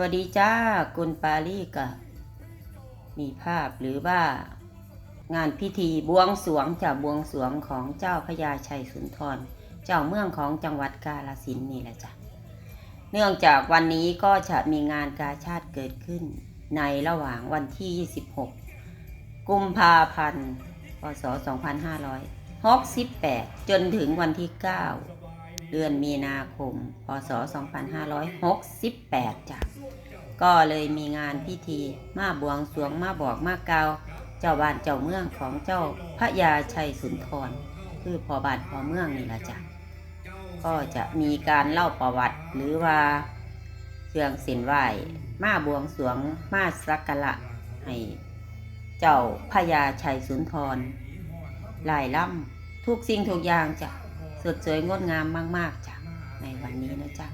วัสดีจ้ากุลปาลีกะมีภาพหรือว่า งานพิธีบวงสวงจากบวงสวงของเจ้าพญาชัยสุนทร เจ้าเมืองของจังหวัดกาฬสินนี่แหละจ้ะเนื่องจากวันนี้ก็จะมีงานกาชาติเกิดขึ้น ในระหว่างวันที่ 26 กุมภาพันธ์พศ 2568 จนถึงวันที่ 9 เดือนมีนาคม พศ 2568จ้ะก็เลยมีงานพิธีมาบวงสวงมาบอกมาเกาเจ้าบ้านเจ้าเมืองของเจ้าพระยาชัยสุนทร คือพอบ้านพอเมืองนี่ละจ้ะก็จะมีการเล่าประวัติหรือว่าเครื่องเส้นไหวมาบวงสวงมาสักกะให้เจ้าพญาชัยสุนทรหลายล่ำทุกสิ่งทุกอย่างจ้ะ ดสวยงดงามมาก ๆจ้ะในวันนี้นะจ๊ะ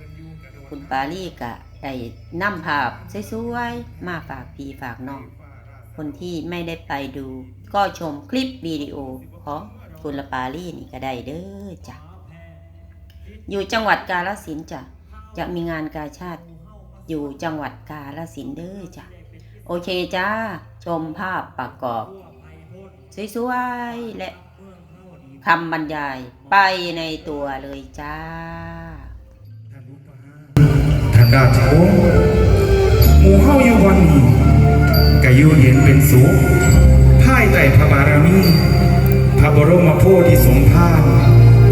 คุณปาลี่กะได้นำภาพสวยๆมาฝากพี่ฝากน้อง คนที่ไม่ได้ไปดู ก็ชมคลิปวิดีโอของคุณปาลี่นี่ก็ได้เด้อจ้ะอยู่จังหวัดกาฬสินจ้ะจะมีงานกาชาติอยู่จังหวัดกาฬสินเด้อจ้ะโอเคจ้าชมภาพประกอบ สวยๆและ คำบรรยายไปในตัวเลยจ้า ทางด้านโช้หมู่เฮาอยู่วันนี้ก็อยู่เย็นเป็นสุขภายใต้พระบารมีพระบรมโพธิสมภาร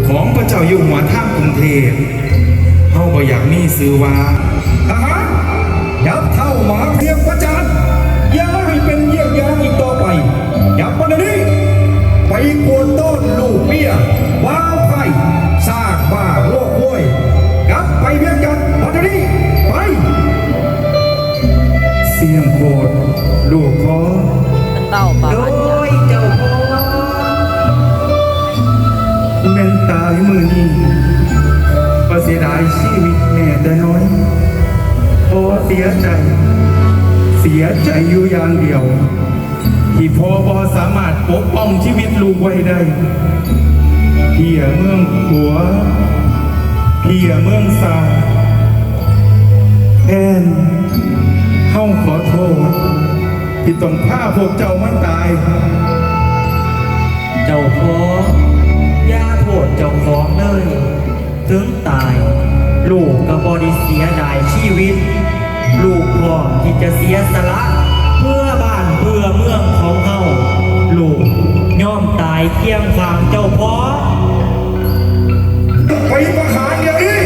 ของพระเจ้าอยู่หัวท่ามกรุงเทพเฮาบ่อยากมีซื้อว่า สียใจ เสียใจอยู่อย่างเดียว ที่พ่อบอสามารถปกป้องชีวิตลูกไว้ได้เพี่ยเมืองหัวเพี่ยเมืองสาแอนเฮาขอโทษ ที่ต้องฆ่าพวกเจ้ามันตาย เจ้าของย่าโทษเจ้าของเลย ถึงตาย ลูกก็บริเสียดายชีวิต ลูกพร้อมที่จะเสียสละ เพื่อบ้านเพื่อเมืองของเฮาลูกย่อมตายเคียงฝั่งเจ้าพ่อไปประหารเดี๋ยวนี้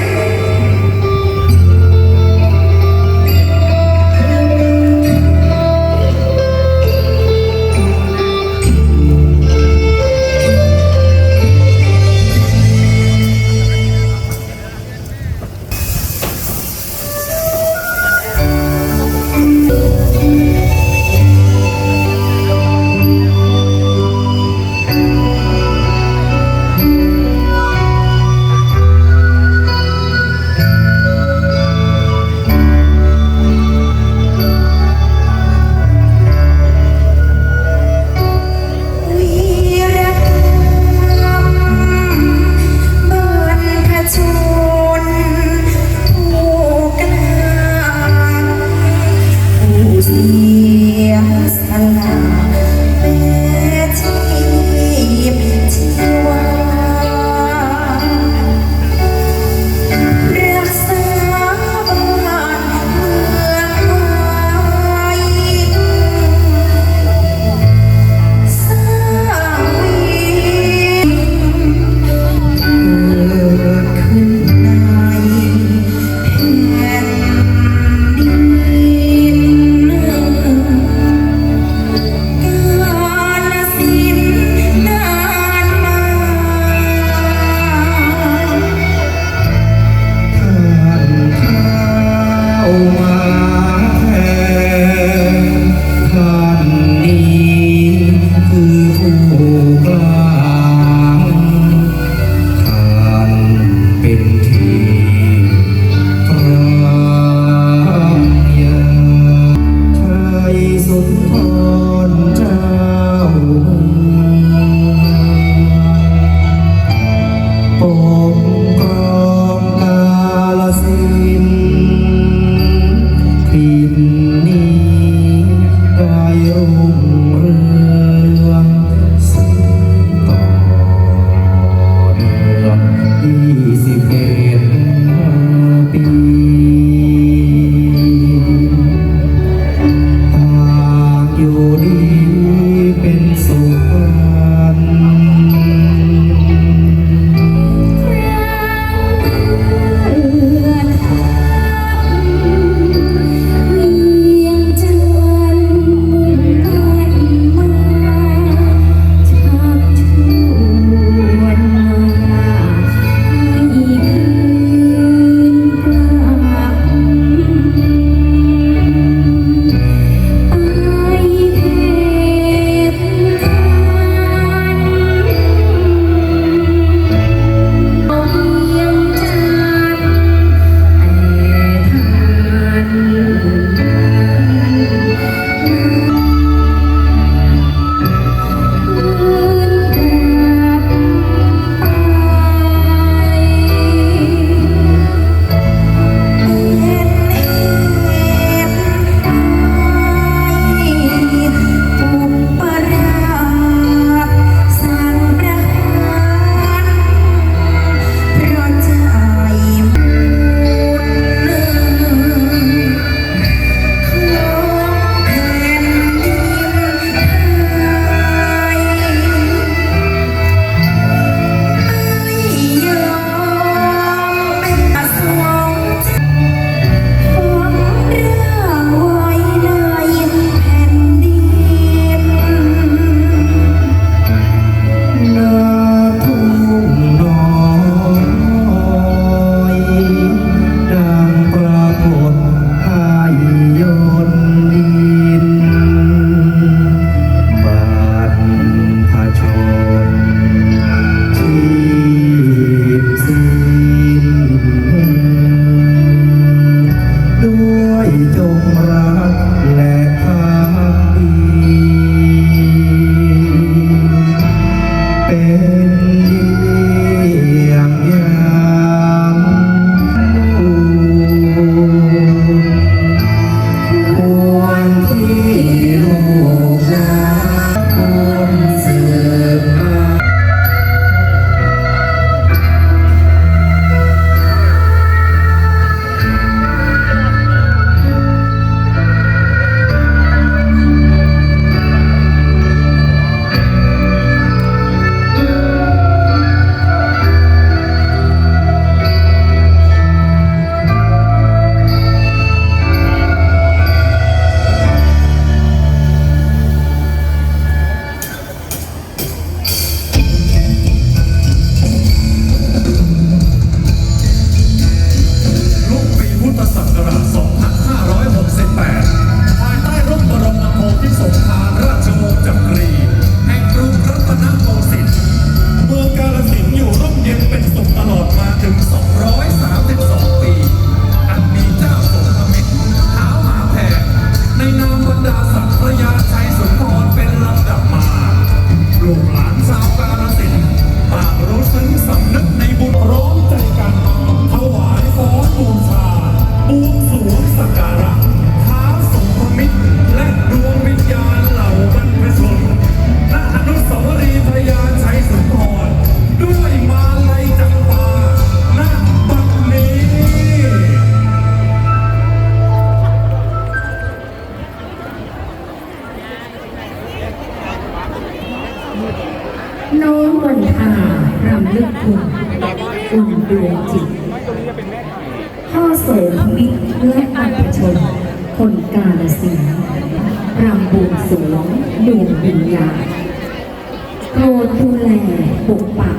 ปกปัก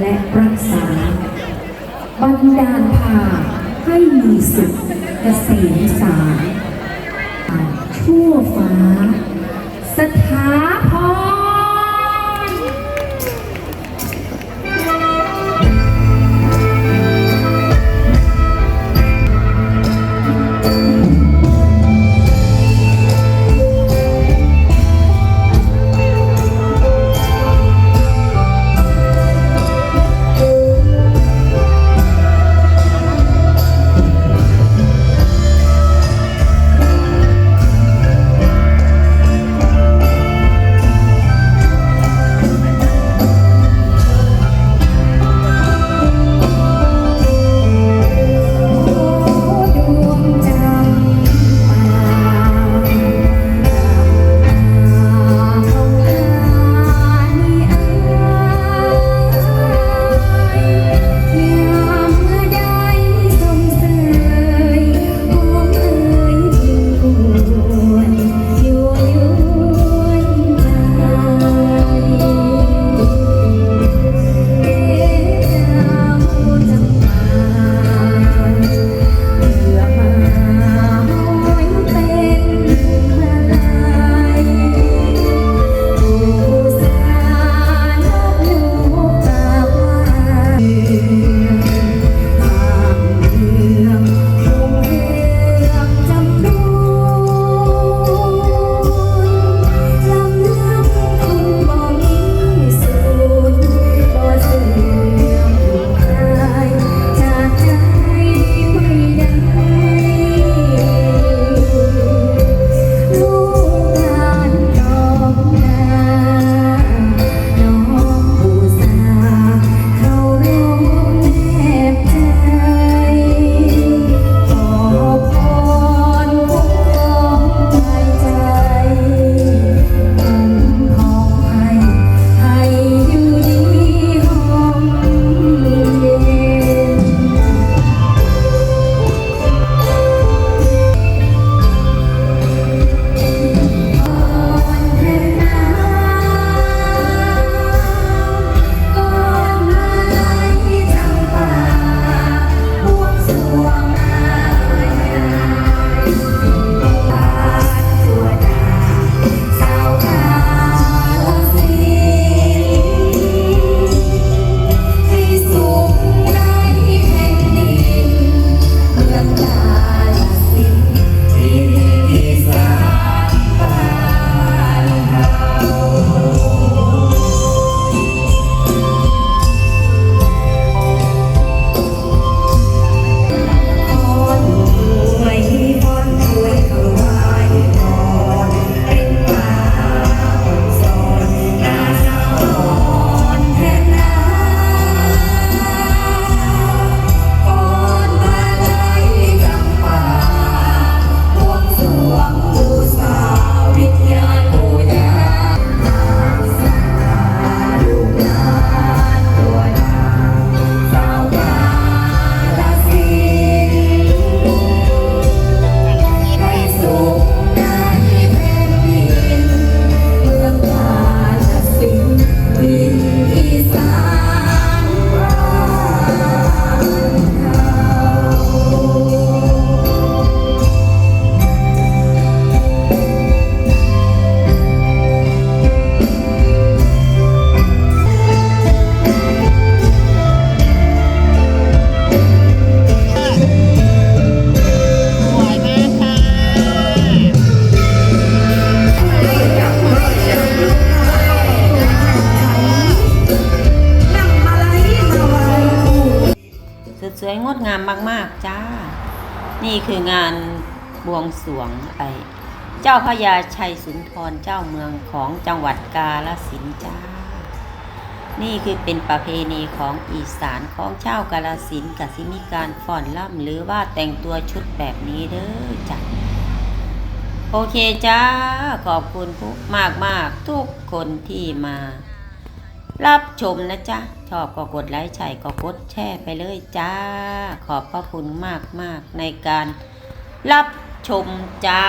และรักษาบรรดาลพาให้มีสุขเกษมสาร นี่คืองานบวงสรวงไอเจ้าพระยาชัยสุนทรเจ้าเมืองของจังหวัดกาลสินธุ์จ้า นี่คือเป็นประเพณีของอีสานของชาวกาลสินกับสิมีการฟ้อนล่ำหรือว่าแต่งตัวชุดแบบนี้เด้อจ้ะโอเคจ้า ขอบคุณทุกมากมากทุกคนที่มา รับชมนะจ๊ะ ชอบก็กดไลค์ใช่ก็กดแชร์ไปเลยจ้า ขอบพระคุณมากมากๆในการรับชมจ้า